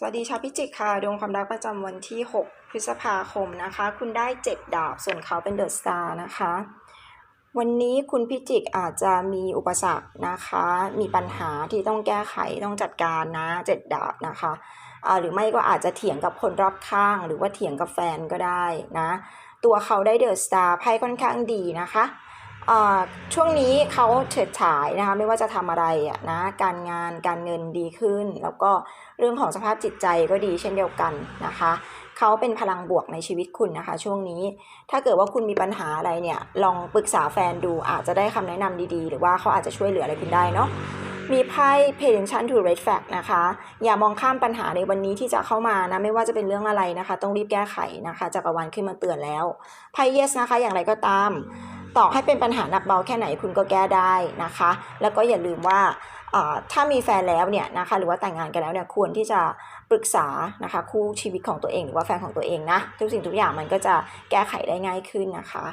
สวัสดีชาวพิจิกค่ะดวงความรักประจำวันที่ 6 พฤษภาคมนะคะ คุณได้ 7 ดาบส่วนเขาเป็นเดอะสตาร์นะคะ วันนี้คุณพิจิกอาจจะมีอุปสรรคนะคะ มีปัญหาที่ต้องแก้ไขต้องจัดการนะ 7 ดาบนะคะอ่าหรือไม่ก็อาจจะเถียงกับคนรอบข้าง หรือว่าเถียงกับแฟนก็ได้นะ ตัวเขาได้เดอะสตาร์ไพ่ค่อนข้างดีนะคะ ช่วงนี้เขาเฉิดฉายนะคะไม่ว่าจะทำอะไรอะนะการงานการเงินดีขึ้น แล้วก็เรื่องของสภาพจิตใจก็ดีเช่นเดียวกันนะคะเขาเป็นพลังบวกในชีวิตคุณนะคะ ช่วงนี้ถ้าเกิดว่าคุณมีปัญหาอะไรเนี่ยลองปรึกษาแฟนดูอาจจะได้คำแนะนำดีๆ หรือว่าเขาอาจจะช่วยเหลืออะไรคุณได้เนาะมีไพ่ Patience to Red Flag นะคะ อย่ามองข้ามปัญหาในวันนี้ที่จะเข้ามานะ ไม่ว่าจะเป็นเรื่องอะไรนะคะ ต้องรีบแก้ไขนะคะจักรวาลขึ้นมาเตือนแล้วไพ่ Yes นะคะ อย่างไรก็ตาม ต่อให้เป็นปัญหาหนักเบาแค่ไหนคุณก็แก้ได้นะคะ แล้วก็อย่าลืมว่าถ้ามีแฟนแล้วเนี่ยนะคะหรือว่าแต่งงานกันแล้วเนี่ยควรที่จะปรึกษานะคะคู่ชีวิตของตัวเองหรือว่าแฟนของตัวเองนะทุกสิ่งทุกอย่างมันก็จะแก้ไขได้ง่ายขึ้นนะคะ